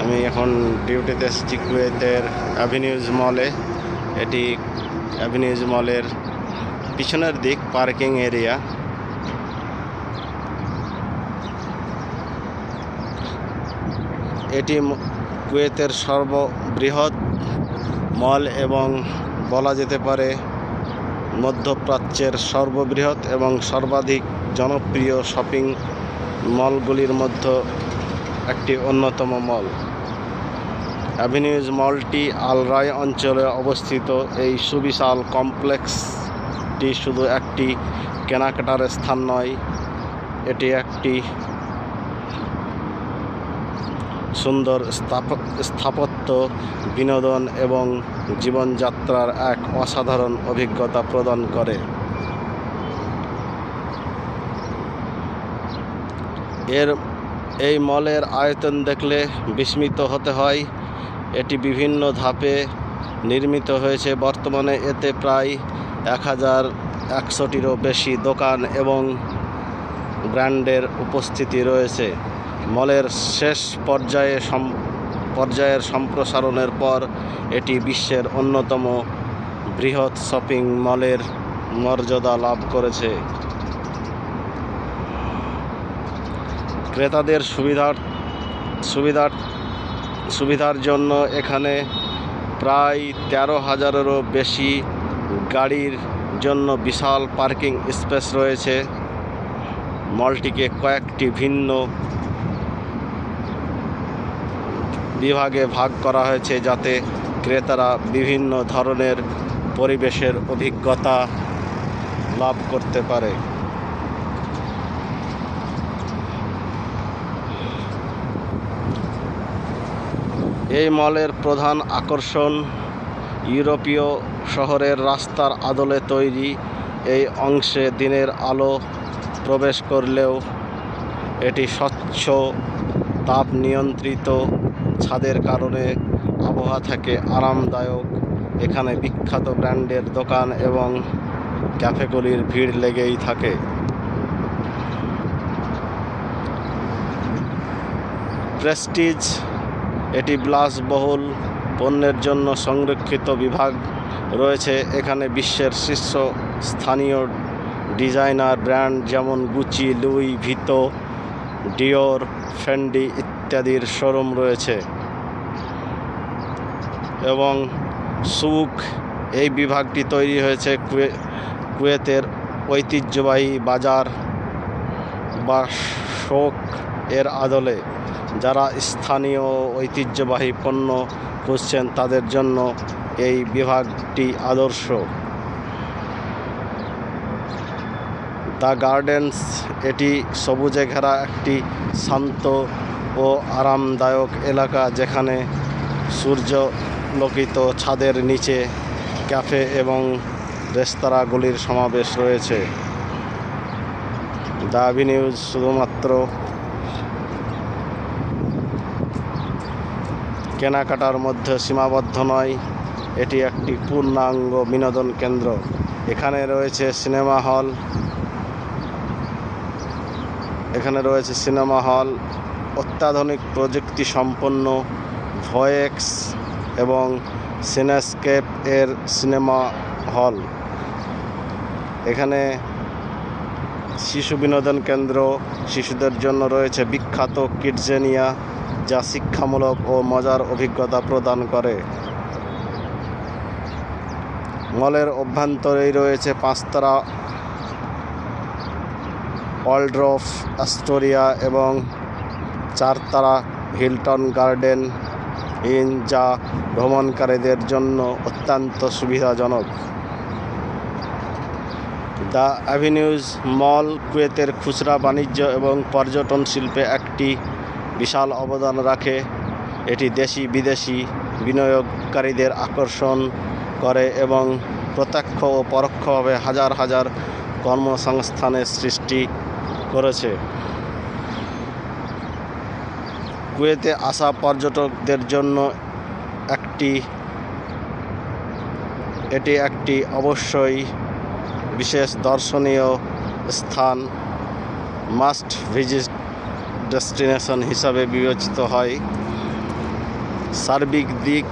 আমি এখন ডিউটিতে কুয়েতের অ্যাভিনিউজ মলে। এটি অ্যাভিনিউজ মলের পিছনের দিক পার্কিং এরিয়া। এটি কুয়েতের সর্ববৃহৎ মল এবং বলা যেতে পারে মধ্যপ্রাচ্যের সর্ববৃহৎ এবং সর্বাধিক জনপ্রিয় শপিং মলগুলির মধ্যে একটি অন্যতম মল। অ্যাভিনিউজ মলটি আলরাই অঞ্চলে অবস্থিত। এই সুবিশাল কমপ্লেক্সটি শুধু একটি কেনাকাটার স্থান নয়, এটি একটি সুন্দর স্থাপ- স্থাপত্য, বিনোদন এবং জীবনযাত্রার এক অসাধারণ অভিজ্ঞতা প্রদান করে। এর এই মলের আয়তন দেখলে বিস্মিত হতে হয়। এটি বিভিন্ন ধাপে নির্মিত হয়েছে। বর্তমানে এতে প্রায় এক হাজার একশোটিরও বেশি দোকান এবং ব্র্যান্ডের উপস্থিতি রয়েছে। মলের শেষ পর্যায়ে সম, পর্যায়ের সম্প্রসারণের পর এটি বিশ্বের অন্যতম বৃহৎ শপিং মলের মর্যাদা লাভ করেছে। ক্রেতাদের সুবিধার সুবিধার সুবিধার জন্য এখানে প্রায় তেরো হাজারেরও বেশি গাড়ির জন্য বিশাল পার্কিং স্পেস রয়েছে। মলটিকে কয়েকটি ভিন্ন বিভাগে ভাগ করা হয়েছে যাতে ক্রেতারা বিভিন্ন ধরনের পরিবেশের অভিজ্ঞতা লাভ করতে পারে। এই মলের প্রধান আকর্ষণ ইউরোপীয় শহরের রাস্তার আদলে তৈরি এই অংশে দিনের আলো প্রবেশ করলেও এটি স্বচ্ছ, তাপ নিয়ন্ত্রিত ছাদের কারণে আবহাওয়া থাকে আরামদায়ক। এখানে বিখ্যাত ব্র্যান্ডের দোকান এবং ক্যাফেগুলির ভিড় লেগেই থাকে। প্রেস্টিজ এটি বিলাসবহুল পণ্যের জন্য সংরক্ষিত বিভাগ রয়েছে। এখানে বিশ্বের শীর্ষ স্থানীয় ডিজাইনার ব্র্যান্ড যেমন Gucci, Louis, Vuitton, Dior, Fendi ইত্যাদির শোরুম রয়েছে এবং সুক এই বিভাগটি তৈরি হয়েছে কুয়ে, কুয়েতের ঐতিহ্যবাহী বাজার বা শোক এর আদলে। যারা স্থানীয় ঐতিহ্যবাহী পণ্য খুঁজছেন তাদের জন্য এই বিভাগটি আদর্শ। দ্য গার্ডেন্স, এটি সবুজে ঘেরা একটি শান্ত ও আরামদায়ক এলাকা যেখানে সূর্যলোকিত ছাদের নিচে ক্যাফে এবং রেস্তোরাঁগুলির সমাবেশ রয়েছে। দ্য অ্যাভিনিউজ শুধুমাত্র কেনাকাটার মধ্যে সীমাবদ্ধ নয়। এটি একটি পূর্ণাঙ্গ বিনোদন কেন্দ্র। এখানে রয়েছে সিনেমা হল। এখানে রয়েছে সিনেমা হল। অত্যাধুনিক প্রযুক্তি সম্পন্ন ভয়েক্স এবং সিনেস্কেপ এর সিনেমা হল। এখানে শিশু বিনোদন কেন্দ্র। শিশুদের জন্য রয়েছে বিখ্যাত কিডজেনিয়া। যা শিক্ষামূলক ও মজার অভিজ্ঞতা প্রদান করে। মলের অভ্যন্তরেই রয়েছে পাঁচতারা ওয়ার্ল্ড্রফ অ্যাস্টোরিয়া এবং চারতারা হিলটন গার্ডেন। ইন যা ভ্রমণকারীদের জন্য অত্যন্ত সুবিধাজনক। দ্য অ্যাভিনিউজ মল কুয়েতের খুচরা বাণিজ্য এবং পর্যটন শিল্পে একটি বিশাল অবদান রাখে। এটি দেশি, বিদেশি বিনিয়োগকারীদের আকর্ষণ করে এবং প্রত্যক্ষ ও পরোক্ষভাবে হাজার হাজার কর্মসংস্থানের সৃষ্টি করেছে। কুয়েতে আসা পর্যটকদের জন্য একটি, এটি একটি অবশ্যই বিশেষ দর্শনীয় স্থান। মাস্ট ভিজিট ডেস্টিনেশন হিসাবে বিবেচিত হয়। সার্বিক দিক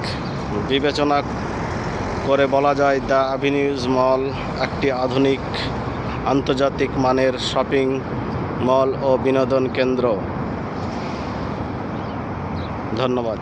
বিবেচনা করে বলা যায়, দ্য অ্যাভিনিউজ মল একটি আধুনিক আন্তর্জাতিক মানের শপিং মল ও বিনোদন কেন্দ্র। ধন্যবাদ।